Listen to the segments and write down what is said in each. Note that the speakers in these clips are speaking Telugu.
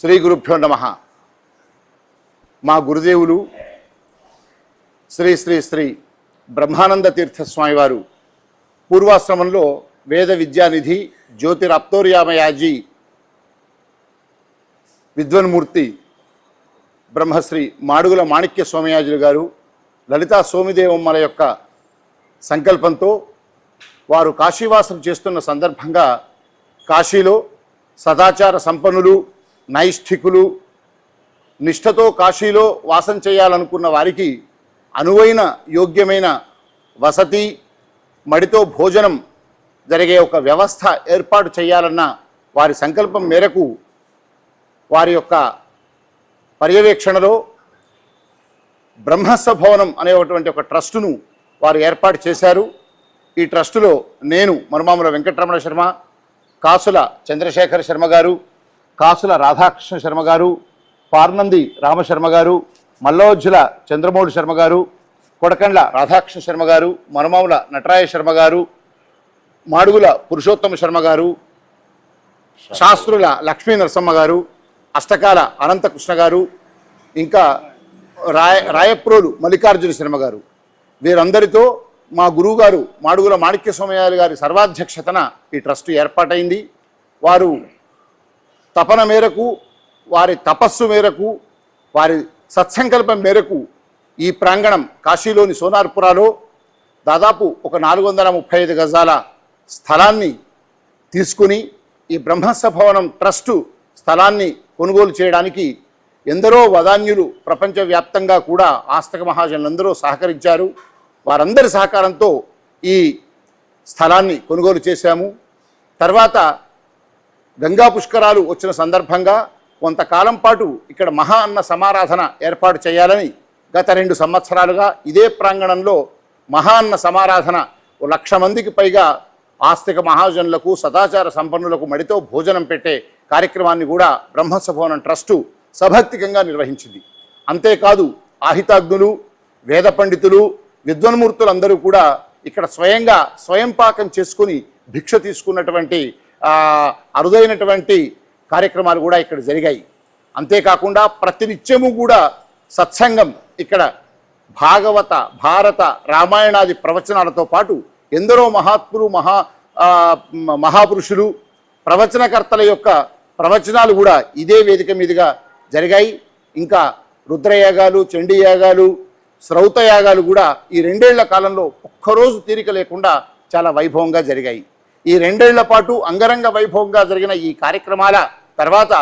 శ్రీ గురుభ్యో నమ. మా గురుదేవులు శ్రీ శ్రీ శ్రీ బ్రహ్మానంద తీర్థ స్వామివారు పూర్వాశ్రమంలో వేద విద్యానిధి జ్యోతిరాప్తోర్యామయాజీ విద్వన్మూర్తి బ్రహ్మశ్రీ మాడుగుల మాణిక్య స్వామియాజులు గారు లలితా సోమిదేవమ్మల యొక్క సంకల్పంతో వారు కాశీవాసం చేస్తున్న సందర్భంగా కాశీలో సదాచార సంపన్నులు నైష్ఠికులు నిష్ఠతో కాశీలో వాసం చేయాలనుకున్న వారికి అనువైన యోగ్యమైన వసతి మడితో భోజనం జరిగే ఒక వ్యవస్థ ఏర్పాటు చేయాలన్న వారి సంకల్పం మేరకు వారి యొక్క పర్యవేక్షణలో బ్రహ్మస్వ భవనం అనేటువంటి ఒక ట్రస్టును వారు ఏర్పాటు చేశారు. ఈ ట్రస్టులో నేను మరుమాముల వెంకటరమణ శర్మ కాసుల చంద్రశేఖర శర్మ గారు కాసుల రాధాకృష్ణ శర్మ గారు పార్నంది రామశర్మ గారు మల్లోజ్జుల చంద్రమౌళి శర్మ గారు కొడకండ్ల రాధాకృష్ణ శర్మ గారు మరుమాముల నటరాయ శర్మ గారు మాడుగుల పురుషోత్తమ శర్మ గారు శాస్త్రుల లక్ష్మీ నరసమ్మ గారు అష్టకాల అనంతకృష్ణ గారు ఇంకా రాయ రాయప్రోలు మల్లికార్జున శర్మ గారు. వీరందరితో మా గురువుగారు మాడుగుల మాణిక్య సోమయాలు గారి సర్వాధ్యక్షతన ఈ ట్రస్ట్ ఏర్పాటైంది. వారు తపన మేరకు వారి తపస్సు మేరకు వారి సత్సంకల్పం మేరకు ఈ ప్రాంగణం కాశీలోని సోనార్పురాలో దాదాపు ఒక నాలుగు వందల ముప్పై ఐదు గజాల స్థలాన్ని తీసుకుని ఈ బ్రహ్మస్వ భవనం ట్రస్టు స్థలాన్ని కొనుగోలు చేయడానికి ఎందరో వదాన్యులు ప్రపంచవ్యాప్తంగా కూడా ఆస్తక మహాజనులందరూ సహకరించారు. వారందరి సహకారంతో ఈ స్థలాన్ని కొనుగోలు చేశాము. తర్వాత గంగా పుష్కరాలు వచ్చిన సందర్భంగా కొంతకాలం పాటు ఇక్కడ మహా అన్న సమారాధన ఏర్పాటు చేయాలని గత రెండు సంవత్సరాలుగా ఇదే ప్రాంగణంలో మహా అన్న సమారాధన ఓ లక్ష మందికి పైగా ఆస్తిక మహాజనులకు సదాచార సంపన్నులకు మడితో భోజనం పెట్టే కార్యక్రమాన్ని కూడా బ్రహ్మసభవనం ట్రస్టు సభక్తికంగా నిర్వహించింది. అంతేకాదు ఆహితాగ్నులు వేద పండితులు విద్వన్మూర్తులందరూ కూడా ఇక్కడ స్వయంగా స్వయంపాకం చేసుకుని భిక్ష తీసుకున్నటువంటి అరుదైనటువంటి కార్యక్రమాలు కూడా ఇక్కడ జరిగాయి. అంతేకాకుండా ప్రతినిత్యము కూడా సత్సంగం ఇక్కడ భాగవత భారత రామాయణాది ప్రవచనాలతో పాటు ఎందరో మహాత్ములు మహా మహాపురుషులు ప్రవచనకర్తల యొక్క ప్రవచనాలు కూడా ఇదే వేదిక మీదుగా జరిగాయి. ఇంకా రుద్రయాగాలు చండీయాగాలు శ్రౌతయాగాలు కూడా ఈ రెండేళ్ళ కాలంలో ఒక్కరోజు తీరిక లేకుండా చాలా వైభవంగా జరిగాయి. ఈ రెండేళ్ళ పాటు అంగరంగ వైభవంగా జరిగిన ఈ కార్యక్రమాల తర్వాత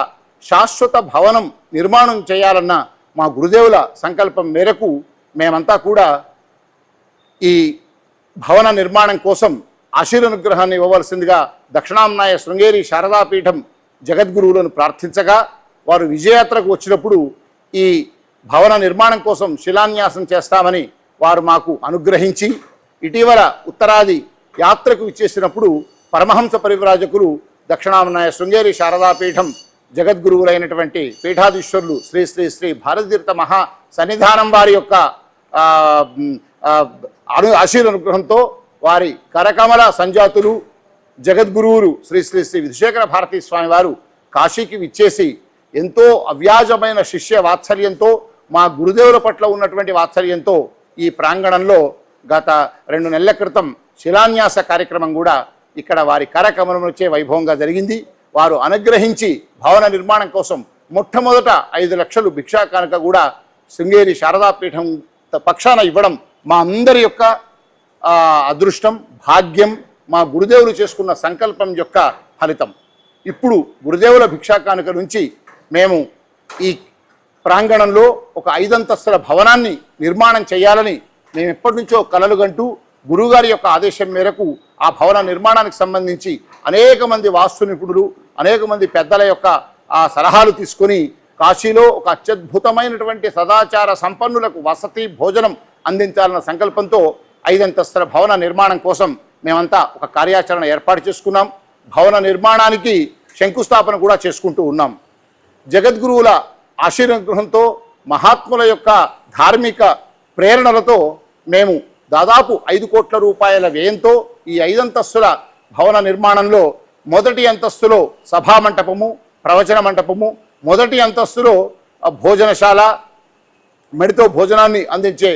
శాశ్వత భవనం నిర్మాణం చేయాలన్న మా గురుదేవుల సంకల్పం మేరకు మేమంతా కూడా ఈ భవన నిర్మాణం కోసం ఆశీర్వనుగ్రహాన్ని ఇవ్వవలసిందిగా దక్షిణాంనాయ శృంగేరి శారదాపీఠం జగద్గురువులను ప్రార్థించగా వారు విజయయాత్రకు వచ్చినప్పుడు ఈ భవన నిర్మాణం కోసం శిలాన్యాసం చేస్తామని వారు మాకు అనుగ్రహించి ఇటీవల ఉత్తరాది యాత్రకు ఇచ్చేసినప్పుడు పరమహంస పరివ్రాజకులు దక్షిణామనాయ శృంగేరి శారదాపీఠం జగద్గురువులైనటువంటి పీఠాధీశ్వరులు శ్రీ శ్రీ శ్రీ భారతీర్థ మహా సన్నిధానం వారి యొక్క అను ఆశీర్ అనుగ్రహంతో వారి కరకమల సంజాతులు జగద్గురువులు శ్రీ శ్రీ శ్రీ విధుశేఖర భారతీ స్వామి వారు కాశీకి విచ్చేసి ఎంతో అవ్యాజమైన శిష్య వాత్సల్యంతో మా గురుదేవుల పట్ల ఉన్నటువంటి వాత్సల్యంతో ఈ ప్రాంగణంలో గత రెండు నెలల క్రితం శిలాన్యాస కార్యక్రమం కూడా ఇక్కడ వారి కార్యక్రమం వచ్చే వైభవంగా జరిగింది. వారు అనుగ్రహించి భవన నిర్మాణం కోసం మొట్టమొదట ఐదు లక్షలు భిక్షా కానుక కూడా శృంగేరి శారదాపీఠం పక్షాన ఇవ్వడం మా అందరి యొక్క అదృష్టం భాగ్యం మా గురుదేవులు చేసుకున్న సంకల్పం యొక్క ఫలితం. ఇప్పుడు గురుదేవుల భిక్షా కానుక నుంచి మేము ఈ ప్రాంగణంలో ఒక ఐదంతస్తుల భవనాన్ని నిర్మాణం చేయాలని మేము ఎప్పటి నుంచో కలలుగంటూ గురువుగారి యొక్క ఆదేశం మేరకు ఆ భవన నిర్మాణానికి సంబంధించి అనేక మంది వాస్తు నిపుణులు అనేక మంది పెద్దల యొక్క ఆ సలహాలు తీసుకొని కాశీలో ఒక అత్యద్భుతమైనటువంటి సదాచార సంపన్నులకు వసతి భోజనం అందించాలన్న సంకల్పంతో ఐదంతస్తుల భవన నిర్మాణం కోసం మేమంతా ఒక కార్యాచరణ ఏర్పాటు చేసుకున్నాం. భవన నిర్మాణానికి శంకుస్థాపన కూడా చేసుకుంటూ ఉన్నాం. జగద్గురువుల ఆశీర్వగృహంతో మహాత్ముల యొక్క ధార్మిక ప్రేరణలతో మేము దాదాపు ఐదు కోట్ల రూపాయల వ్యయంతో ఈ ఐదంతస్తుల భవన నిర్మాణంలో మొదటి అంతస్తులో సభా మంటపము ప్రవచన మంటపము మొదటి అంతస్తులో భోజనశాల మెడితో భోజనాన్ని అందించే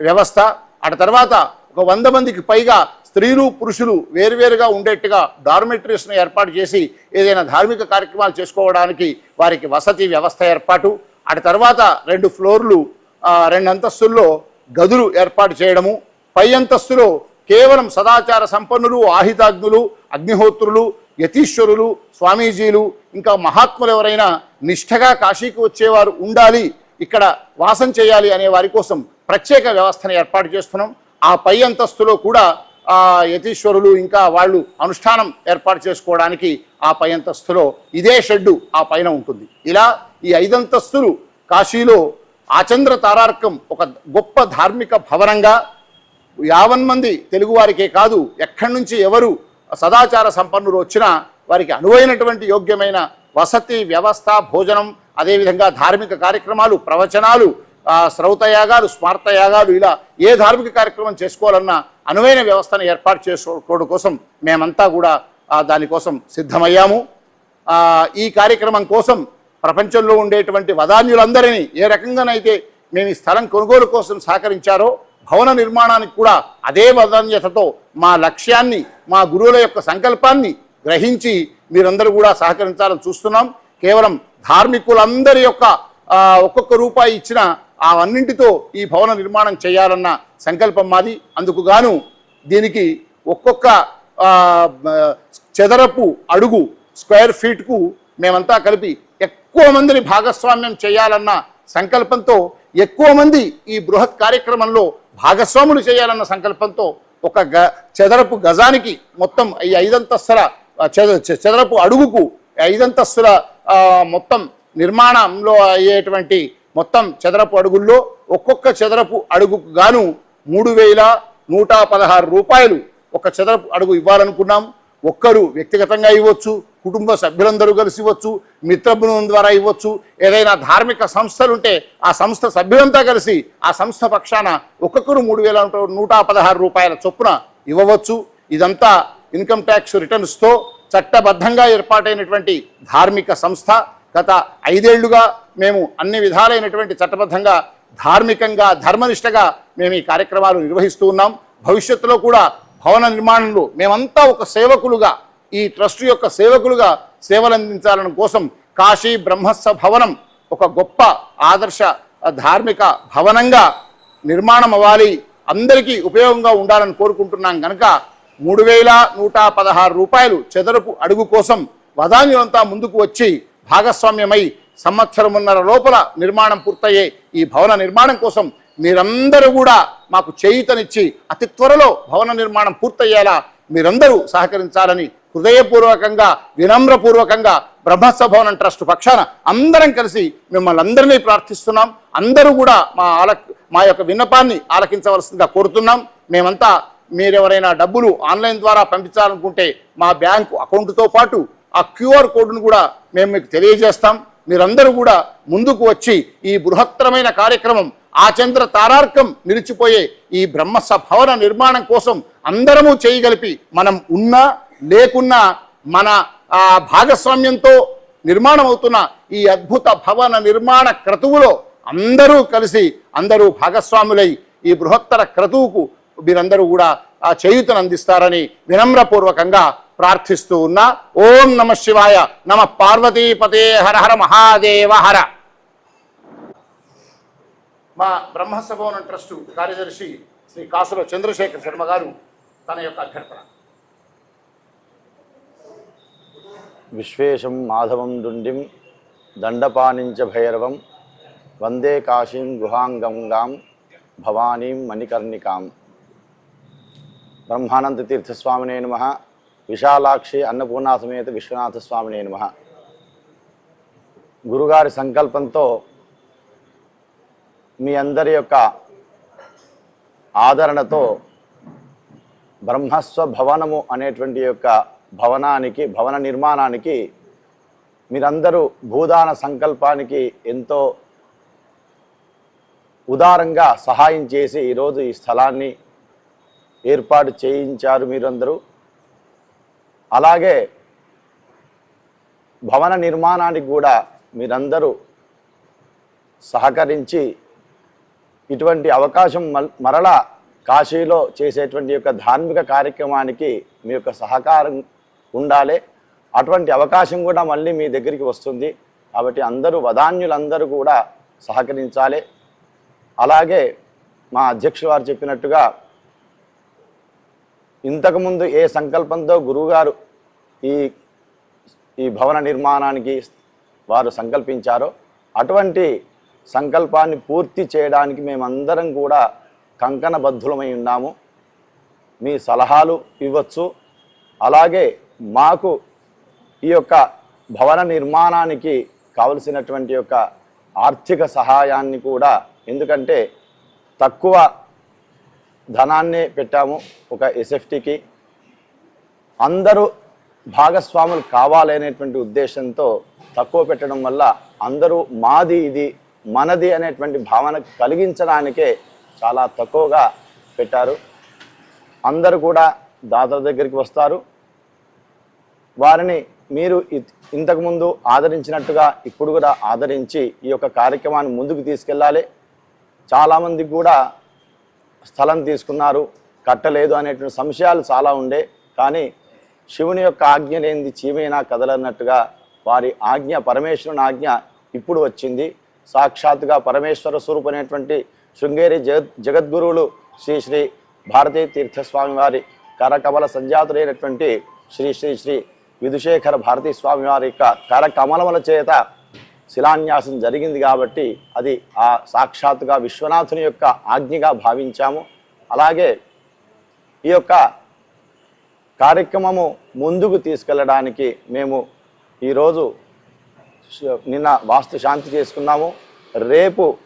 వ్యవస్థ అటు తర్వాత ఒక వంద మందికి పైగా స్త్రీలు పురుషులు వేరువేరుగా ఉండేట్టుగా డార్మెటరీస్ను ఏర్పాటు చేసి ఏదైనా ధార్మిక కార్యక్రమాలు చేసుకోవడానికి వారికి వసతి వ్యవస్థ ఏర్పాటు అటు తర్వాత రెండు ఫ్లోర్లు రెండు అంతస్తుల్లో గదులు ఏర్పాటు చేయడము పై అంతస్తులో కేవలం సదాచార సంపన్నులు ఆహితాగ్నులు అగ్నిహోత్రులు యతీశ్వరులు స్వామీజీలు ఇంకా మహాత్ములు ఎవరైనా నిష్ఠగా కాశీకి వచ్చేవారు ఉండాలి ఇక్కడ వాసం చేయాలి అనే వారి కోసం ప్రత్యేక వ్యవస్థను ఏర్పాటు చేస్తున్నాం. ఆ పై అంతస్తులో కూడా ఆ యతీశ్వరులు ఇంకా వాళ్ళు అనుష్ఠానం ఏర్పాటు చేసుకోవడానికి ఆ పై అంతస్తులో ఇదే షెడ్డు ఆ పైన ఉంటుంది. ఇలా ఈ ఐదంతస్తులు కాశీలో ఆచంద్ర తారార్కం ఒక గొప్ప ధార్మిక భవనంగా యావన్ మంది తెలుగువారికే కాదు ఎక్కడి నుంచి ఎవరు సదాచార సంపన్నులు వచ్చినా వారికి అనువైనటువంటి యోగ్యమైన వసతి వ్యవస్థ భోజనం అదేవిధంగా ధార్మిక కార్యక్రమాలు ప్రవచనాలు ఆ, శ్రౌతయాగాలు స్మార్తయాగాలు ఇలా ఏ ధార్మిక కార్యక్రమం చేసుకోవాలన్నా అనువైన వ్యవస్థను ఏర్పాటు చేసుకోవడం కోసం మేమంతా కూడా దానికోసం సిద్ధమయ్యాము. ఈ కార్యక్రమం కోసం ప్రపంచంలో ఉండేటువంటి వదాన్యులందరినీ ఏ రకంగానైతే మేము ఈ స్థలం కొనుగోలు కోసం సహకరించారో భవన నిర్మాణానికి కూడా అదే వదాన్యతతో మా లక్ష్యాన్ని మా గురువుల యొక్క సంకల్పాన్ని గ్రహించి మీరందరూ కూడా సహకరించాలని చూస్తున్నాం. కేవలం ధార్మికులందరి యొక్క ఒక్కొక్క రూపాయి ఇచ్చిన ఆ ఈ భవన నిర్మాణం చేయాలన్న సంకల్పం మాది. అందుకు గాను దీనికి ఒక్కొక్క చదరపు అడుగు స్క్వేర్ ఫీట్కు మేమంతా కలిపి ఎక్కువ మందిని భాగస్వామ్యం చేయాలన్న సంకల్పంతో ఎక్కువ మంది ఈ బృహత్ కార్యక్రమంలో భాగస్వాములు చేయాలన్న సంకల్పంతో ఒక గ చదరపు గజానికి మొత్తం ఈ ఐదంతస్తుల ఆ, చద- చ- చదరపు అడుగుకు ఐదంతస్తుల మొత్తం నిర్మాణంలో అయ్యేటువంటి మొత్తం చదరపు అడుగుల్లో ఒక్కొక్క చదరపు అడుగుకు గాను మూడు వేల నూట పదహారు రూపాయలు ఒక చదరపు అడుగు ఇవ్వాలనుకున్నాం. ఒక్కరు వ్యక్తిగతంగా ఇవ్వచ్చు కుటుంబ సభ్యులందరూ కలిసి ఇవ్వచ్చు మిత్ర బృందం ద్వారా ఇవ్వచ్చు ఏదైనా ధార్మిక సంస్థలు ఉంటే ఆ సంస్థ సభ్యులంతా కలిసి ఆ సంస్థ పక్షాన ఒక్కొక్కరు మూడు వేల నూట పదహారు రూపాయల చొప్పున ఇవ్వవచ్చు. ఇదంతా ఇన్కమ్ ట్యాక్స్ రిటర్న్స్తో చట్టబద్ధంగా ఏర్పాటైనటువంటి ధార్మిక సంస్థ. గత ఐదేళ్ళుగా మేము అన్ని విధాలైనటువంటి చట్టబద్ధంగా ధార్మికంగా ధర్మనిష్టగా మేము ఈ కార్యక్రమాలు నిర్వహిస్తూ ఉన్నాం. భవిష్యత్తులో కూడా భవన నిర్మాణంలో మేమంతా ఒక సేవకులుగా ఈ ట్రస్ట్ యొక్క సేవకులుగా సేవలందించాలని కోసం కాశీ బ్రహ్మస్థ భవనం ఒక గొప్ప ఆదర్శ ధార్మిక భవనంగా నిర్మాణం అవ్వాలి అందరికీ ఉపయోగంగా ఉండాలని కోరుకుంటున్నాం కనుక మూడు వేల నూట పదహారు రూపాయలు చదరపు అడుగు కోసం వదాన్యులంతా ముందుకు వచ్చి భాగస్వామ్యమై సంవత్సరమున్నర లోపల నిర్మాణం పూర్తయ్యే ఈ భవన నిర్మాణం కోసం మీరందరూ కూడా మాకు చేయుతనిచ్చి అతి త్వరలో భవన నిర్మాణం పూర్తయ్యేలా మీరందరూ సహకరించాలని హృదయపూర్వకంగా వినమ్రపూర్వకంగా బ్రహ్మసభవనం ట్రస్ట్ పక్షాన అందరం కలిసి మిమ్మల్ని అందరినీ ప్రార్థిస్తున్నాం. అందరూ కూడా మా ఆల మా యొక్క విన్నపాన్ని ఆలకించవలసిందిగా కోరుతున్నాం. మేమంతా మీరెవరైనా డబ్బులు ఆన్లైన్ ద్వారా పంపించాలనుకుంటే మా బ్యాంకు అకౌంట్తో పాటు ఆ క్యూఆర్ కోడ్ను కూడా మేము మీకు తెలియజేస్తాం. మీరందరూ కూడా ముందుకు వచ్చి ఈ బృహత్తరమైన కార్యక్రమం ఆచంద్ర తారార్కం నిలిచిపోయే ఈ బ్రహ్మస భవన నిర్మాణం కోసం అందరము చేయగలిపి మనం ఉన్నా లేకున్నా మన ఆ భాగస్వామ్యంతో నిర్మాణం అవుతున్న ఈ అద్భుత భవన నిర్మాణ క్రతువులో అందరూ కలిసి అందరూ భాగస్వాములై ఈ బృహత్తర క్రతువుకు మీరందరూ కూడా ఆ చేయుతను అందిస్తారని వినమ్రపూర్వకంగా ప్రార్థిస్తూ ఉన్నా. ఓం నమ శివాయ నమ పార్వతీపతే హర హర మహాదేవ హర. మా బ్రహ్మసభవనం ట్రస్టు కార్యదర్శి శ్రీ కాసుల చంద్రశేఖర్ శర్మ గారు తన యొక్క అభ్యర్థన. విశ్వేశం మాధవం డుండిం దండపానించ భైరవం వందే కాశీం గుహాంగంగాం భవానీం మణికర్ణికాం. బ్రహ్మానంద తీర్థస్వామినే నమ. విశాలాక్షి అన్నపూర్ణాసమేత విశ్వనాథ స్వామినే నమ. గురుగారి సంకల్పంతో మీ అందరి యొక్క ఆదరణతో బ్రహ్మస్వ భవనము అనేటువంటి యొక్క భవనానికి భవన నిర్మాణానికి మీరందరూ భూదాన సంకల్పానికి ఎంతో ఉదారంగా సహాయం చేసి ఈరోజు ఈ స్థలాన్ని ఏర్పాటు చేయించారు మీరందరూ. అలాగే భవన నిర్మాణానికి కూడా మీరందరూ సహకరించి ఇటువంటి అవకాశం మల్- మరలా కాశీలో చేసేటువంటి యొక్క ధార్మిక కార్యక్రమానికి మీ యొక్క సహకారం ఉండాలి. అటువంటి అవకాశం కూడా మళ్ళీ మీ దగ్గరికి వస్తుంది. కాబట్టి అందరూ వదాన్యులందరూ కూడా సహకరించాలి. అలాగే మా అధ్యక్షులు వారు చెప్పినట్టుగా ఇంతకుముందు ఏ సంకల్పంతో గురువుగారు ఈ ఈ భవన నిర్మాణానికి వారు సంకల్పించారో అటువంటి సంకల్పాన్ని పూర్తి చేయడానికి మేమందరం కూడా కంకణబద్ధులమై ఉన్నాము. మీ సలహాలు ఇవ్వచ్చు. అలాగే మాకు ఈ యొక్క భవన నిర్మాణానికి కావలసినటువంటి యొక్క ఆర్థిక సహాయాన్ని కూడా ఎందుకంటే తక్కువ ధనాన్నే పెట్టాము ఒక ఎస్ఎఫ్టీకి. అందరూ భాగస్వాములు కావాలనేటువంటి ఉద్దేశంతో తక్కువ పెట్టడం వల్ల అందరూ మాది ఇది మనది అనేటువంటి భావన కలిగించడానికే చాలా తక్కువగా పెట్టారు. అందరూ కూడా దాతల దగ్గరికి వస్తారు. వారిని మీరు ఇ- ఇంతకుముందు ఆదరించినట్టుగా ఇప్పుడు కూడా ఆదరించి ఈ యొక్క కార్యక్రమాన్ని ముందుకు తీసుకెళ్ళాలి. చాలామంది కూడా స్థలం తీసుకున్నారు కట్టలేదు అనేటువంటి సంశయాలు చాలా ఉండే. కానీ శివుని యొక్క ఆజ్ఞ లేనిది చీమైనా కదలన్నట్టుగా వారి ఆజ్ఞ పరమేశ్వరుని ఆజ్ఞ ఇప్పుడు వచ్చింది. సాక్షాత్గా పరమేశ్వర స్వరూపమైనటువంటి శృంగేరి జగద్ జగద్గురువులు శ్రీ శ్రీ భారతీ తీర్థస్వామి వారి కరకమల సంజాతులైనటువంటి శ్రీ శ్రీ శ్రీ విధుశేఖర భారతీ స్వామి వారి యొక్క కరకమలముల చేత శిలాన్యాసం జరిగింది కాబట్టి అది ఆ సాక్షాత్తుగా విశ్వనాథుని యొక్క ఆజ్ఞగా భావించాము. అలాగే ఈ యొక్క కార్యక్రమము ముందుకు తీసుకెళ్ళడానికి మేము ఈరోజు నిన్న వాస్తు శాంతి చేసుకున్నాము. రేపు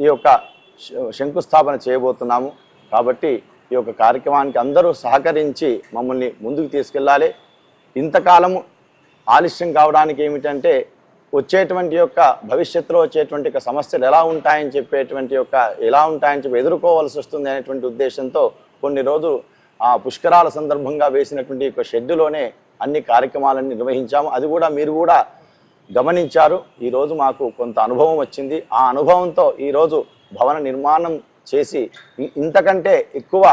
ఈ యొక్క శ- శంకుస్థాపన చేయబోతున్నాము. కాబట్టి ఈ యొక్క కార్యక్రమానికి అందరూ సహకరించి మమ్మల్ని ముందుకు తీసుకెళ్ళాలి. ఇంతకాలము ఆలస్యం కావడానికి ఏమిటంటే వచ్చేటువంటి యొక్క భవిష్యత్తులో వచ్చేటువంటి యొక్క సమస్యలు ఎలా ఉంటాయని చెప్పేటువంటి యొక్క ఎలా ఉంటాయని చెప్పి ఎదుర్కోవాల్సి వస్తుంది అనేటువంటి ఉద్దేశంతో కొన్ని రోజులు ఆ పుష్కరాల సందర్భంగా వేసినటువంటి యొక్క షెడ్డులోనే అన్ని కార్యక్రమాలను నిర్వహించాము. అది కూడా మీరు కూడా గమనించారు. ఈరోజు మాకు కొంత అనుభవం వచ్చింది. ఆ అనుభవంతో ఈరోజు భవన నిర్మాణం చేసి ఇంతకంటే ఎక్కువ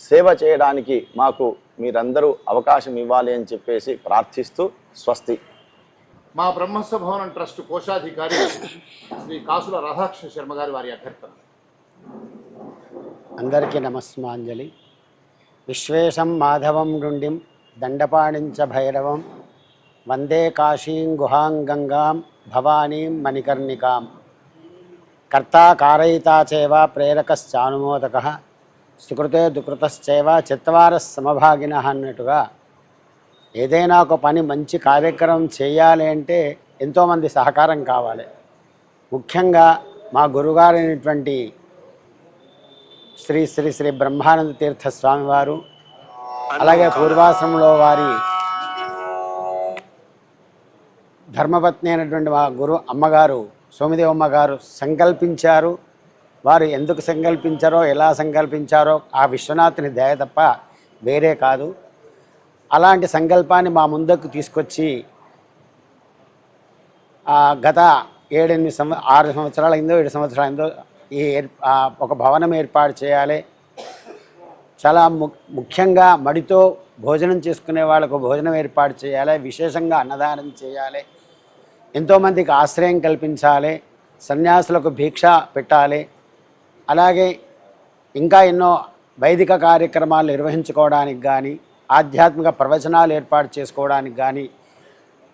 సేవ చేయడానికి మాకు మీరందరూ అవకాశం ఇవ్వాలి అని చెప్పేసి ప్రార్థిస్తూ స్వస్తి. మా బ్రహ్మస్వ భవనం ట్రస్ట్ కోశాధికారి శ్రీ కాసుల రాధాకృష్ణ శర్మ గారి వారి అభ్యర్థన. అందరికీ నమస్మాంజలి విశ్వేశం మాధవం నుండిం దండపాణించ భైరవం. వందే కాశీం గుహాం గంగాం భవానీం మణికర్ణికాం. కర్తా కారయితా చేవ ప్రేరకశ్చానుమోదక. సుకృతే దుకృతశ్చైవ చిత్తవార సమభాగిన అన్నట్టుగా ఏదైనా ఒక పని మంచి కార్యక్రమం చేయాలి అంటే ఎంతోమంది సహకారం కావాలి. ముఖ్యంగా మా గురుగారైనటువంటి శ్రీ శ్రీ శ్రీ బ్రహ్మానంద తీర్థ స్వామి వారు అలాగే పూర్వాశ్రమంలో వారి ధర్మపత్ని అయినటువంటి మా గురు అమ్మగారు సోమిదేవమ్మ గారు సంకల్పించారు. వారు ఎందుకు సంకల్పించారో ఎలా సంకల్పించారో ఆ విశ్వనాథుని దయ తప్ప వేరే కాదు. అలాంటి సంకల్పాన్ని మా ముందుకు తీసుకొచ్చి గత ఏడెనిమిది సంవ ఆరు సంవత్సరాల అయిందో ఏడు సంవత్సరాల అయిందో ఈ ఏర్ ఒక భవనం ఏర్పాటు చేయాలి. చాలా ముఖ్యంగా మడితో భోజనం చేసుకునే వాళ్ళకు భోజనం ఏర్పాటు చేయాలి. విశేషంగా అన్నదానం చేయాలి. ఎంతోమందికి ఆశ్రయం కల్పించాలి. సన్యాసులకు భిక్ష పెట్టాలి. అలాగే ఇంకా ఎన్నో వైదిక కార్యక్రమాలు నిర్వహించుకోవడానికి కానీ ఆధ్యాత్మిక ప్రవచనాలు ఏర్పాటు చేసుకోవడానికి కానీ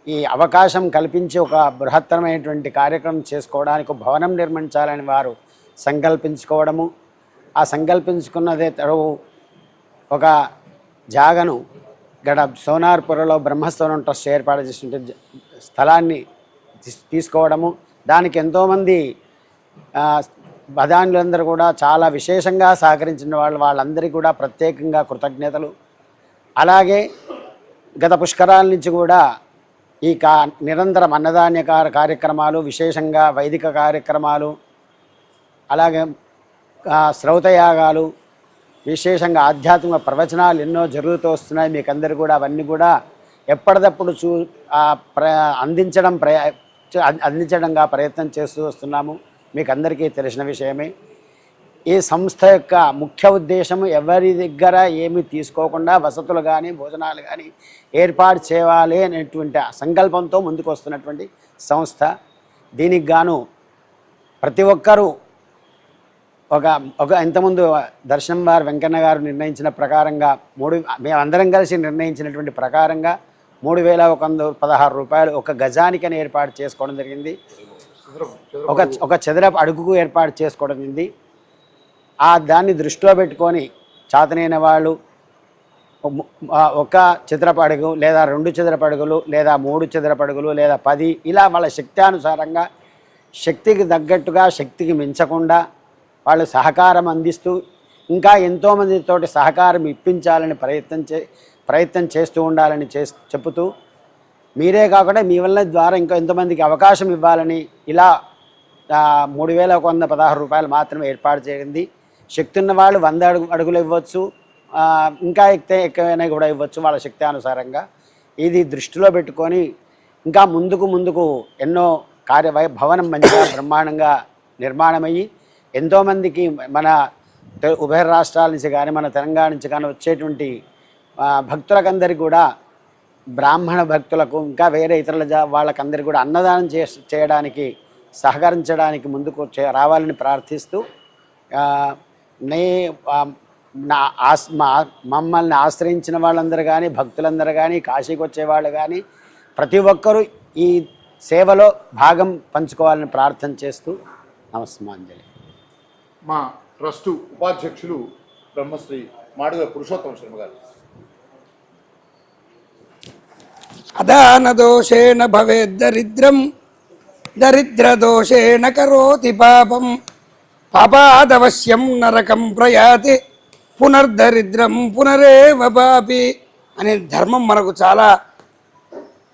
ఈ అవకాశం కల్పించి ఒక బృహత్తరమైనటువంటి కార్యక్రమం చేసుకోవడానికి భవనం నిర్మించాలని వారు సంకల్పించుకోవడము ఆ సంకల్పించుకున్నదే తరువు ఒక జాగను గడ సోనార్పురలో బ్రహ్మస్థోనం ట్రస్ట్ ఏర్పాటు చేసిన స్థలాన్ని తీసుకోవడము. దానికి ఎంతోమంది బదానులందరూ కూడా చాలా విశేషంగా సహకరించిన వాళ్ళు వాళ్ళందరికీ కూడా ప్రత్యేకంగా కృతజ్ఞతలు. అలాగే గత పుష్కరాల నుంచి కూడా ఈ కా నిరంతరం అన్నదాన్య కార్యక్రమాలు విశేషంగా వైదిక కార్యక్రమాలు అలాగే శ్రౌతయాగాలు విశేషంగా ఆధ్యాత్మిక ప్రవచనాలు ఎన్నో జరుగుతూ వస్తున్నాయి. మీకు అందరు కూడా అవన్నీ కూడా ఎప్పటికప్పుడు చూ ప్ర అందించడం ప్రయా అందించడంగా ప్రయత్నం చేస్తూ వస్తున్నాము. మీకు అందరికీ తెలిసిన విషయమే. ఈ సంస్థ యొక్క ముఖ్య ఉద్దేశం ఎవరి దగ్గర ఏమి తీసుకోకుండా వసతులు కానీ భోజనాలు కానీ ఏర్పాటు చేయాలి అనేటువంటి సంకల్పంతో ముందుకు వస్తున్నటువంటి సంస్థ. దీనికి గాను ప్రతి ఒక్కరూ ఒక ఒక ఇంతకుముందు దర్శనం వారు వెంకన్న గారు నిర్ణయించిన ప్రకారంగా మూడు మేమందరం కలిసి నిర్ణయించినటువంటి ప్రకారంగా మూడు వేల ఒక వంద పదహారు రూపాయలు ఒక గజానికని ఏర్పాటు చేసుకోవడం జరిగింది. ఒక ఒక చదరపు అడుగుకు ఏర్పాటు చేసుకోవడం ఆ దాన్ని దృష్టిలో పెట్టుకొని చాతనైన వాళ్ళు ఒక- చదరపు అడుగు లేదా రెండు చదరపు అడుగులు లేదా మూడు చదరపు అడుగులు లేదా పది ఇలా వాళ్ళ శక్తానుసారంగా శక్తికి తగ్గట్టుగా శక్తికి మించకుండా వాళ్ళు సహకారం అందిస్తూ ఇంకా ఎంతోమందితోటి సహకారం ఇప్పించాలని ప్రయత్నం చే ప్రయత్నం చేస్తూ ఉండాలని చే చెబుతూ మీరే కాకుండా మీ వల్ల ద్వారా ఇంకా ఎంతమందికి అవకాశం ఇవ్వాలని ఇలా మూడు వేల ఒక వంద పదహారు రూపాయలు మాత్రమే ఏర్పాటు చేయండి. శక్తి ఉన్న వాళ్ళు వంద అడుగు అడుగులు ఇవ్వచ్చు. ఇంకా ఎక్కితే ఎక్కువైనా కూడా ఇవ్వచ్చు వాళ్ళ శక్తి అనుసారంగా ఇది దృష్టిలో పెట్టుకొని ఇంకా ముందుకు ముందుకు ఎన్నో కార్యవై భవనం మంచిగా బ్రహ్మాండంగా నిర్మాణమయ్యి ఎంతోమందికి మన ఉభయ రాష్ట్రాల నుంచి కానీ మన తెలంగాణ నుంచి కానీ వచ్చేటువంటి భక్తులకందరికీ కూడా బ్రాహ్మణ భక్తులకు ఇంకా వేరే ఇతరుల జా వాళ్ళకందరికీ కూడా అన్నదానం చే చేయడానికి సహకరించడానికి ముందుకు చే రావాలని ప్రార్థిస్తూ నే నా ఆస్ మా మమ్మల్ని ఆశ్రయించిన వాళ్ళందరూ కానీ భక్తులందరూ కానీ కాశీకి వచ్చేవాళ్ళు కానీ ప్రతి ఒక్కరూ ఈ సేవలో భాగం పంచుకోవాలని ప్రార్థన చేస్తూ నమస్మాంజలి మా ట్రస్టు ఉపాధ్యక్షులు బ్రహ్మశ్రీ మాడుగ పురుషోత్తమ శర్మ గారు. అదానదోషేణ భవేద్దరిద్రం దరిద్రదోషేణ కరోతి పాపం. పాపాదవశ్యం నరకం ప్రయాతి పునర్దరిద్రం పునరేవ పాపి అనే ధర్మం మనకు చాలా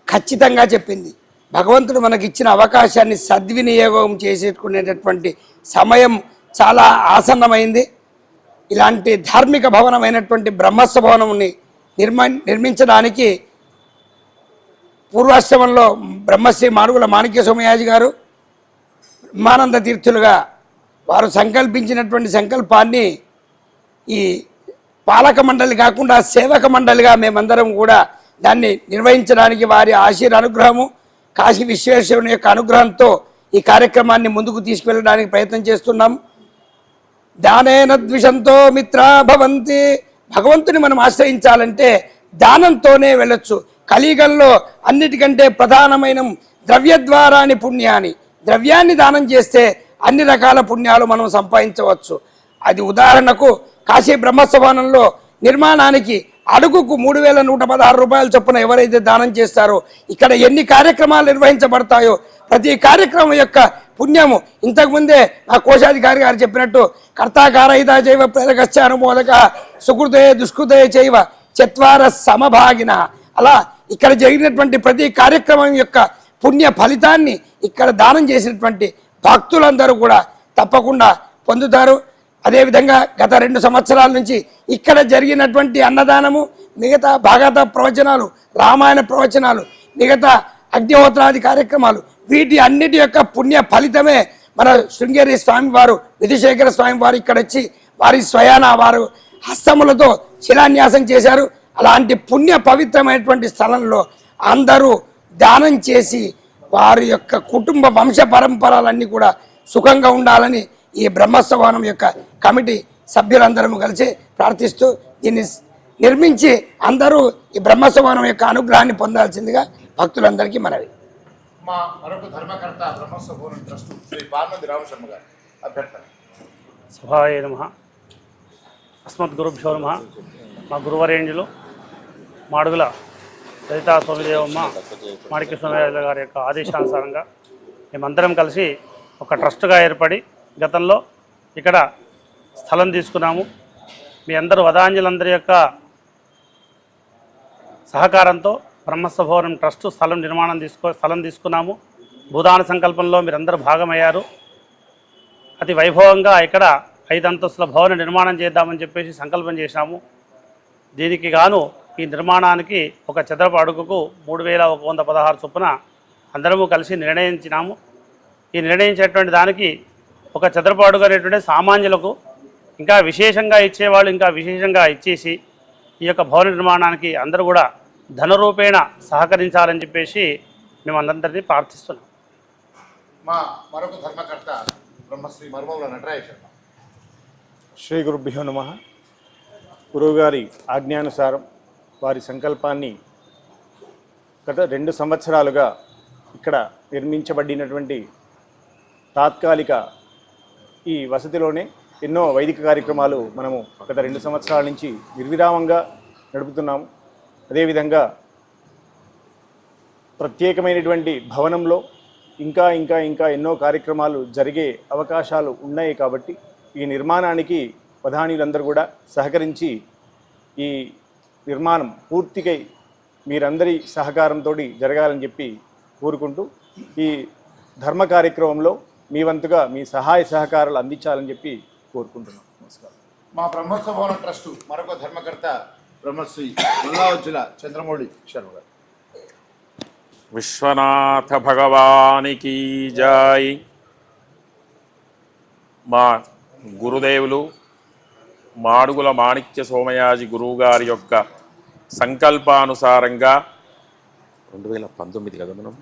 ఖచ్చితంగా చెప్పింది. భగవంతుడు మనకి ఇచ్చిన అవకాశాన్ని సద్వినియోగం చేసేసుకునేటటువంటి సమయం చాలా ఆసన్నమైంది. ఇలాంటి ధార్మిక భవనమైనటువంటి బ్రహ్మస్వ భవనంని నిర్మ నిర్మించడానికి పూర్వాశ్రమంలో బ్రహ్మశ్రీ మానుగుల మాణిక్య సోమయాజి గారు బ్రహ్మానంద తీర్థులుగా వారు సంకల్పించినటువంటి సంకల్పాన్ని ఈ పాలక మండలి కాకుండా సేవక మండలిగా మేమందరం కూడా దాన్ని నిర్వహించడానికి వారి ఆశీర్ అనుగ్రహము కాశీ విశ్వేశ్వరుని యొక్క అనుగ్రహంతో ఈ కార్యక్రమాన్ని ముందుకు తీసుకువెళ్ళడానికి ప్రయత్నం చేస్తున్నాం. దానేన ద్విషంతో మిత్రా భవంతి భగవంతుని మనం ఆశ్రయించాలంటే దానంతోనే వెళ్ళొచ్చు. కలియుగంలో అన్నిటికంటే ప్రధానమైన ద్రవ్య ద్వారాని పుణ్యాన్ని. ద్రవ్యాన్ని దానం చేస్తే అన్ని రకాల పుణ్యాలు మనం సంపాదించవచ్చు. అది ఉదాహరణకు కాశీ బ్రహ్మసభానంలో నిర్మాణానికి అడుగుకు మూడు వేల నూట పదహారు రూపాయల చొప్పున ఎవరైతే దానం చేస్తారో ఇక్కడ ఎన్ని కార్యక్రమాలు నిర్వహించబడతాయో ప్రతి కార్యక్రమం యొక్క పుణ్యము. ఇంతకుముందే నా కోశాధికారి గారు చెప్పినట్టు కర్తాకారయిత చైవ ప్రేరకశ్చ అనుమోదక సుకృతే దుష్కృతే చైవ చత్వార సమభాగిన. అలా ఇక్కడ జరిగినటువంటి ప్రతి కార్యక్రమం యొక్క పుణ్య ఫలితాన్ని ఇక్కడ దానం చేసినటువంటి భక్తులందరూ కూడా తప్పకుండా పొందుతారు. అదేవిధంగా గత రెండు సంవత్సరాల నుంచి ఇక్కడ జరిగినటువంటి అన్నదానము మిగతా భాగవత ప్రవచనాలు రామాయణ ప్రవచనాలు మిగతా అగ్నిహోత్రాది కార్యక్రమాలు వీటి అన్నిటి యొక్క పుణ్య ఫలితమే మన శృంగేరి స్వామి వారు విధుశేఖర స్వామి వారు ఇక్కడ వచ్చి వారి స్వయాన వారు హస్తములతో శిలాన్యాసం చేశారు. అలాంటి పుణ్య పవిత్రమైనటువంటి స్థలంలో అందరూ దానం చేసి వారి యొక్క కుటుంబ వంశ పరంపరలన్నీ కూడా సుఖంగా ఉండాలని ఈ బ్రహ్మోత్సవనం యొక్క కమిటీ సభ్యులందరం కలిసి ప్రార్థిస్తూ దీన్ని నిర్మించి అందరూ ఈ బ్రహ్మోత్సవనం యొక్క అనుగ్రహాన్ని పొందాల్సిందిగా భక్తులందరికీ మనవి. మా మరొక ధర్మకర్త బ్రహ్మస్వభవనం ట్రస్టు శ్రీ పార్వతి రామశర్మ గారు అభ్యర్థన. సభాయ నమ. అస్మద్గురుభ్యో నమ. మా గురువరేంజులు. మాడుగుల లలితా స్వామిదేవమ్మ మాణిక్య స్వామిరాజుల గారి యొక్క ఆదేశానుసారంగా మేమందరం కలిసి ఒక ట్రస్ట్గా ఏర్పడి గతంలో ఇక్కడ స్థలం తీసుకున్నాము. మీ అందరూ వదాంజలందరి యొక్క సహకారంతో బ్రహ్మస్వభవనం ట్రస్ట్ స్థలం నిర్మాణం తీసుకో స్థలం తీసుకున్నాము. భూదాన సంకల్పంలో మీరందరూ భాగమయ్యారు. అతి వైభవంగా ఇక్కడ ఐదు అంతస్తుల భవన నిర్మాణం చేద్దామని చెప్పేసి సంకల్పం చేశాము. దీనికి గాను ఈ నిర్మాణానికి ఒక చదరపు అడుగుకు మూడు వేల ఒక వంద పదహారు చొప్పున అందరము కలిసి నిర్ణయించినాము. ఈ నిర్ణయించేటువంటి దానికి ఒక చదరపాటుగా అనేటువంటి సామాన్యులకు ఇంకా విశేషంగా ఇచ్చేవాళ్ళు ఇంకా విశేషంగా ఇచ్చేసి ఈ యొక్క భవన నిర్మాణానికి అందరూ కూడా ధనరూపేణ సహకరించాలని చెప్పేసి మేము అందరినీ ప్రార్థిస్తున్నాం. మా మరొక ధర్మకర్త బ్రహ్మశ్రీ మర్మముల నటరాయ శర్మ. శ్రీ గురుభ్యో నమ. గురువుగారి ఆజ్ఞానుసారం వారి సంకల్పాన్ని గత రెండు సంవత్సరాలుగా ఇక్కడ నిర్మించబడినటువంటి తాత్కాలిక ఈ వసతిలోనే ఎన్నో వైదిక కార్యక్రమాలు మనము గత రెండు సంవత్సరాల నుంచి నిర్విరామంగా నడుపుతున్నాము. అదేవిధంగా ప్రత్యేకమైనటువంటి భవనంలో ఇంకా ఇంకా ఇంకా ఎన్నో కార్యక్రమాలు జరిగే అవకాశాలు ఉన్నాయి కాబట్టి ఈ నిర్మాణానికి ప్రధానులందరూ కూడా సహకరించి ఈ నిర్మాణం పూర్తిగా మీరందరి సహకారంతో జరగాలని చెప్పి కోరుకుంటూ ఈ ధర్మ కార్యక్రమంలో మీ వంతుగా మీ సహాయ సహకారాలు అందించాలని చెప్పి కోరుకుంటున్నాం. నమస్కారం. మా బ్రహ్మోత్సవ భవన ట్రస్టు మరొక ధర్మకర్త బ్రహ్మశ్రీ గంగావజ్జుల చంద్రమౌళి శర్మ గారు. విశ్వనాథ భగవానికి జాయ్. మా గురుదేవులు మాడుగుల మాణిక్య సోమయాజి గురువు గారి యొక్క సంకల్పానుసారంగా రెండు వేల పంతొమ్మిది కదా మనం?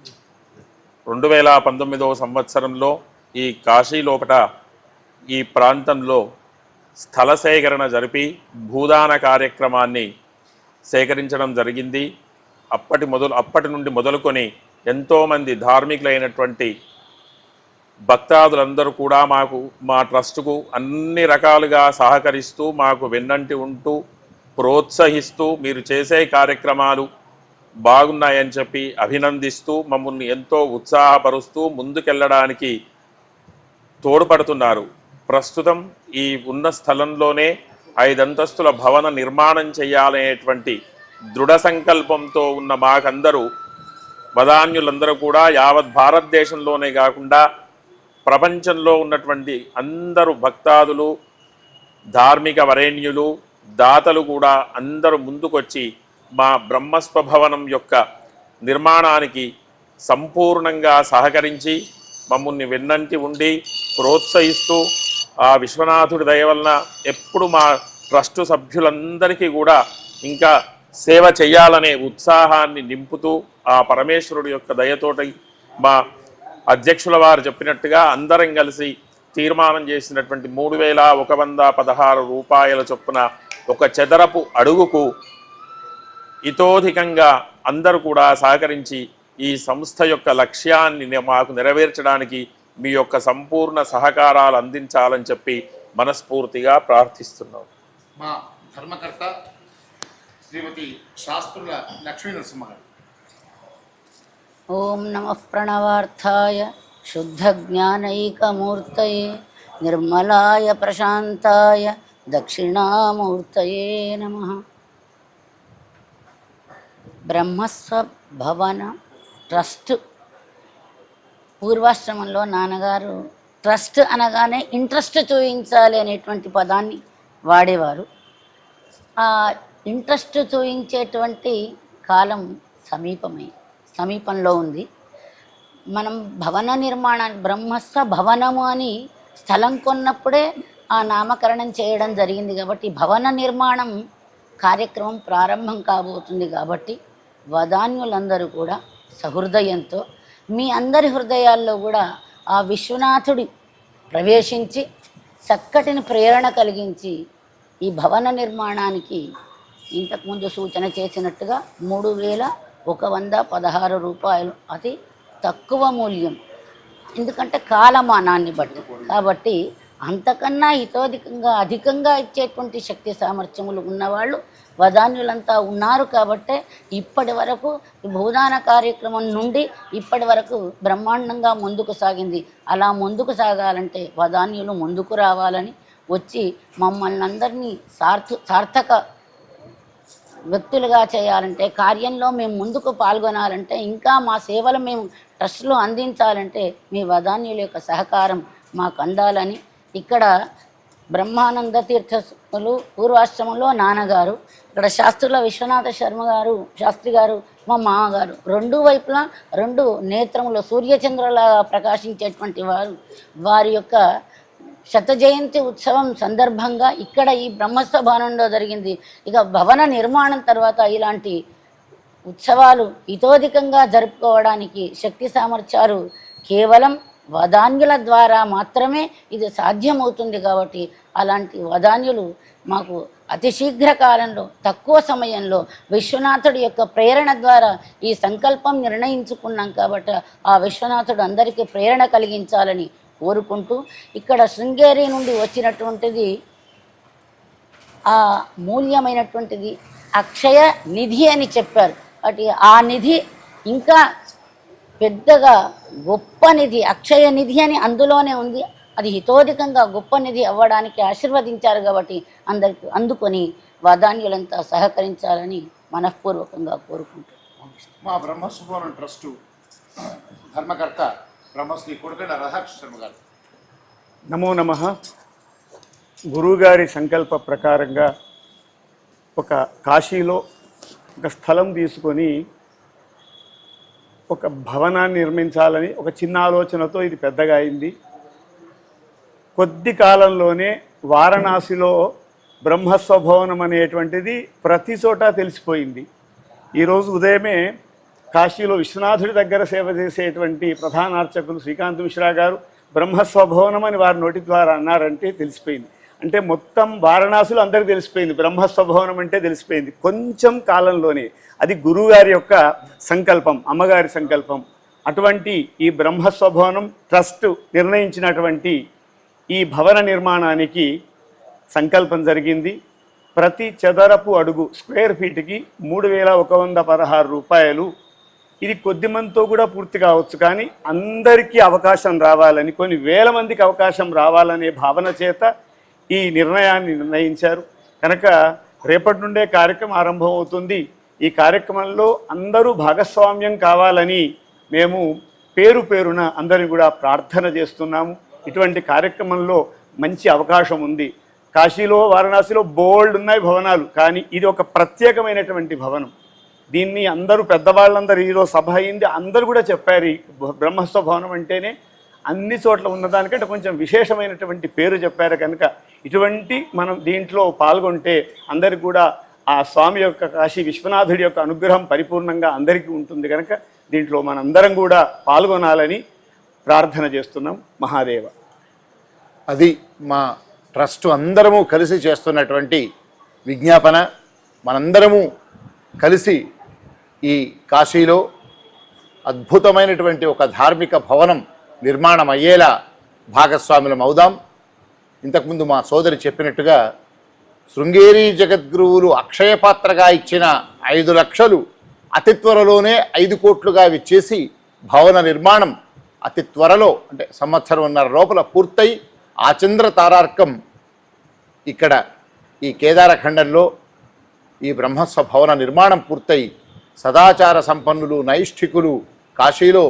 రెండు వేల పంతొమ్మిదవ సంవత్సరంలో ఈ కాశీ లోపట ఈ ప్రాంతంలో స్థల సేకరణ జరిపి భూదాన కార్యక్రమాన్ని సేకరించడం జరిగింది. అప్పటి మొదలు అప్పటి నుండి మొదలుకొని ఎంతోమంది ధార్మికులైనటువంటి భక్తాదులందరూ కూడా మాకు మా ట్రస్టుకు అన్ని రకాలుగా సహకరిస్తూ మాకు వెన్నంటి ఉంటూ ప్రోత్సహిస్తూ మీరు చేసే కార్యక్రమాలు బాగున్నాయని చెప్పి అభినందిస్తూ మమ్మల్ని ఎంతో ఉత్సాహపరుస్తూ ముందుకెళ్ళడానికి తోడ్పడుతున్నారు. ప్రస్తుతం ఈ ఉన్న స్థలంలోనే ఐదంతస్తుల భవన నిర్మాణం చేయాలనేటువంటి దృఢ సంకల్పంతో ఉన్న మాకందరూ బదాన్యులందరూ కూడా యావత్ భారతదేశంలోనే కాకుండా ప్రపంచంలో ఉన్నటువంటి అందరూ భక్తాదులు ధార్మిక వరేణ్యులు దాతలు కూడా అందరూ ముందుకొచ్చి మా బ్రహ్మస్వభవనం యొక్క నిర్మాణానికి సంపూర్ణంగా సహకరించి మమ్మల్ని వెన్నంటి ఉండి ప్రోత్సహిస్తూ ఆ విశ్వనాథుడి దయ వలన ఎప్పుడు మా ట్రస్టు సభ్యులందరికీ కూడా ఇంకా సేవ చేయాలనే ఉత్సాహాన్ని నింపుతూ ఆ పరమేశ్వరుడి యొక్క దయతోటి మా అధ్యక్షుల వారు చెప్పినట్టుగా అందరం కలిసి తీర్మానం చేసినటువంటి మూడు వేల ఒక వంద పదహారు రూపాయల చొప్పున ఒక చదరపు అడుగుకు ఇతోధికంగా అందరూ కూడా సహకరించి ఈ సంస్థ యొక్క లక్ష్యాన్ని మాకు నెరవేర్చడానికి మీ యొక్క సంపూర్ణ సహకారాలు అందించాలని చెప్పి మనస్ఫూర్తిగా ప్రార్థిస్తున్నాం. మా ధర్మకర్త శ్రీమతి శాస్త్రుల లక్ష్మీ నరసింహ ఓం నమ ప్రణవార్థాయ శుద్ధజ్ఞానైకమూర్తయే నిర్మలాయ ప్రశాంతాయ దక్షిణామూర్తయే నమ. బ్రహ్మస్వభవన ట్రస్ట్. పూర్వాశ్రమంలో నాన్నగారు ట్రస్ట్ అనగానే ఇంట్రెస్ట్ చూపించాలి అనేటువంటి పదాన్ని వాడేవారు. ఆ ఇంట్రెస్ట్ చూపించేటువంటి కాలం సమీపమే సమీపంలో ఉంది. మనం భవన నిర్మాణాన్ని బ్రహ్మస్వ భవనము అని స్థలం కొన్నప్పుడే ఆ నామకరణం చేయడం జరిగింది కాబట్టి భవన నిర్మాణం కార్యక్రమం ప్రారంభం కాబోతుంది కాబట్టి వదాన్యులందరూ కూడా సహృదయంతో మీ అందరి హృదయాల్లో కూడా ఆ విశ్వనాథుడి ప్రవేశించి చక్కటిని ప్రేరణ కలిగించి ఈ భవన నిర్మాణానికి ఇంతకుముందు సూచన చేసినట్టుగా మూడు వేల ఒక వంద పదహారు రూపాయలు అతి తక్కువ మూల్యం. ఎందుకంటే కాలమానాన్ని బట్టి. కాబట్టి అంతకన్నా ఇతోధికంగా అధికంగా ఇచ్చేటువంటి శక్తి సామర్థ్యములు ఉన్నవాళ్ళు వదాన్యులంతా ఉన్నారు కాబట్టే ఇప్పటి వరకు భూదాన కార్యక్రమం నుండి ఇప్పటి వరకు బ్రహ్మాండంగా ముందుకు సాగింది. అలా ముందుకు సాగాలంటే వదాన్యులు ముందుకు రావాలని వచ్చి మమ్మల్ని అందరినీ సార్థ సార్థక వ్యక్తులుగా చేయాలంటే కార్యంలో మేము ముందుకు పాల్గొనాలంటే ఇంకా మా సేవలు మేము ట్రస్ట్లో అందించాలంటే మీ వదాన్యుల యొక్క సహకారం మాకు అందాలని ఇక్కడ బ్రహ్మానంద తీర్థులు పూర్వాశ్రమంలో నాన్నగారు ఇక్కడ శాస్త్రుల విశ్వనాథ శర్మ గారు శాస్త్రి గారు మా మామగారు రెండు వైపులా రెండు నేత్రములు సూర్యచంద్రలాగా ప్రకాశించేటువంటి వారు. వారి యొక్క శత జయంతి ఉత్సవం సందర్భంగా ఇక్కడ ఈ బ్రహ్మస్థ భవనంలో జరిగింది. ఇక భవన నిర్మాణం తర్వాత ఇలాంటి ఉత్సవాలు ఇతోధికంగా జరుపుకోవడానికి శక్తి సామర్థ్యాలు కేవలం వదాన్యుల ద్వారా మాత్రమే ఇది సాధ్యమవుతుంది కాబట్టి అలాంటి వదాన్యులు మాకు అతి శీఘ్ర కాలంలో తక్కువ సమయంలో విశ్వనాథుడి యొక్క ప్రేరణ ద్వారా ఈ సంకల్పం నిర్ణయించుకున్నాం కాబట్టి ఆ విశ్వనాథుడు అందరికీ ప్రేరణ కలిగించాలని కోరుకుంటూ ఇక్కడ శృంగేరి నుండి వచ్చినటువంటిది ఆ మూల్యమైనటువంటిది అక్షయ నిధి అని చెప్పారు. అటు ఆ నిధి ఇంకా పెద్దగా గొప్ప నిధి అక్షయ నిధి అని అందులోనే ఉంది. అది హితోధికంగా గొప్ప నిధి అవ్వడానికి ఆశీర్వదించారు కాబట్టి అందరికి అందుకొని వదాన్యులంతా సహకరించాలని మనఃపూర్వకంగా కోరుకుంటున్నాను మా బ్రహ్మసుభవనం ట్రస్టు ధర్మకర్త బ్రహ్మశ్రీ కొడుకండ రాధాకృష్ణ శర్మ గారు. నమో నమ. గురువుగారి సంకల్ప ప్రకారంగా ఒక కాశీలో ఒక స్థలం తీసుకొని ఒక భవనాన్ని నిర్మించాలని ఒక చిన్న ఆలోచనతో ఇది పెద్దగా అయింది. కొద్ది కాలంలోనే వారణాసిలో బ్రహ్మస్వభవనం అనేటువంటిది ప్రతి చోట తెలిసిపోయింది. ఈరోజు ఉదయమే కాశీలో విశ్వనాథుడి దగ్గర సేవ చేసేటువంటి ప్రధాన అర్చకులు శ్రీకాంత్ మిశ్రా గారు బ్రహ్మస్వభవనం అని వారి నోటి ద్వారా అన్నారంటే తెలిసిపోయింది. అంటే మొత్తం వారణాసులు అందరికీ తెలిసిపోయింది. బ్రహ్మస్వభవనం అంటే తెలిసిపోయింది. కొంచెం కాలంలోనే అది గురువుగారి యొక్క సంకల్పం అమ్మగారి సంకల్పం. అటువంటి ఈ బ్రహ్మస్వభవనం ట్రస్ట్ నిర్ణయించినటువంటి ఈ భవన నిర్మాణానికి సంకల్పం జరిగింది. ప్రతి చదరపు అడుగు స్క్వేర్ ఫీట్కి మూడు వేల ఒక వంద పదహారు రూపాయలు. ఇది కొద్ది మందితో కూడా పూర్తి కావచ్చు కానీ అందరికీ అవకాశం రావాలని కొన్ని వేల మందికి అవకాశం రావాలనే భావన చేత ఈ నిర్ణయాన్ని నిర్ణయించారు. కనుక రేపటి నుండే కార్యక్రమం ఆరంభం అవుతుంది ఈ కార్యక్రమంలో అందరూ భాగస్వామ్యం కావాలని మేము పేరు పేరున అందరిని కూడా ప్రార్థన చేస్తున్నాము. ఇటువంటి కార్యక్రమంలో మంచి అవకాశం ఉంది. కాశీలో వారణాసిలో బోల్డ్ ఉన్నాయి భవనాలు కానీ ఇది ఒక ప్రత్యేకమైనటువంటి భవనం. దీన్ని అందరూ పెద్దవాళ్ళందరూ ఈరోజు సభ అయింది అందరూ కూడా చెప్పారు ఈ బ్రహ్మస్వ భవనం అంటేనే అన్ని చోట్ల ఉన్నదానికంటే కొంచెం విశేషమైనటువంటి పేరు చెప్పారు కనుక. ఇటువంటి మనం దీంట్లో పాల్గొంటే అందరికి కూడా ఆ స్వామి యొక్క కాశీ విశ్వనాథుడి యొక్క అనుగ్రహం పరిపూర్ణంగా అందరికీ ఉంటుంది కనుక దీంట్లో మనందరం కూడా పాల్గొనాలని ప్రార్థన చేస్తున్నాం. మహాదేవ. అది మా ట్రస్ట్ అందరము కలిసి చేస్తున్నటువంటి విజ్ఞాపన మనందరము కలిసి ఈ కాశీలో అద్భుతమైనటువంటి ఒక ధార్మిక భవనం నిర్మాణం అయ్యేలా భాగస్వాములం అవుదాం. ఇంతకుముందు మా సోదరి చెప్పినట్టుగా శృంగేరి జగద్గురువులు అక్షయపాత్రగా ఇచ్చిన ఐదు లక్షలు అతి త్వరలోనే ఐదు కోట్లుగా విచ్చేసి భవన నిర్మాణం అతి త్వరలో అంటే సంవత్సరంన్నర లోపల పూర్తయి ఆచంద్ర తారార్కం ఇక్కడ ఈ కేదారఖండంలో ఈ బ్రహ్మస్వ భవన నిర్మాణం పూర్తయి సదాచార సంపన్నులు నైష్ఠికులు కాశీలో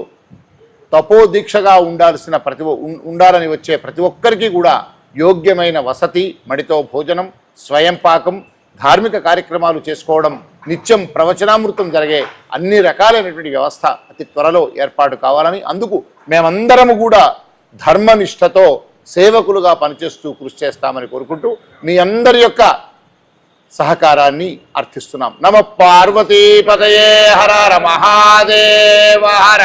తపోదీక్షగా ఉండాల్సిన ప్రతి ఉండాలని వచ్చే ప్రతి ఒక్కరికి కూడా యోగ్యమైన వసతి మడితో భోజనం స్వయం పాకం ధార్మిక కార్యక్రమాలు చేసుకోవడం నిత్యం ప్రవచనామృతం జరిగే అన్ని రకాలైనటువంటి వ్యవస్థ అతి త్వరలో ఏర్పాటు కావాలని అందుకు మేమందరము కూడా ధర్మనిష్టతో సేవకులుగా పనిచేస్తూ కృషి చేస్తామని కోరుకుంటూ మీ అందరి యొక్క సహకారాన్ని అర్థిస్తున్నాం. నమ పార్వతీపతయే హర హర మహాదేవ హర.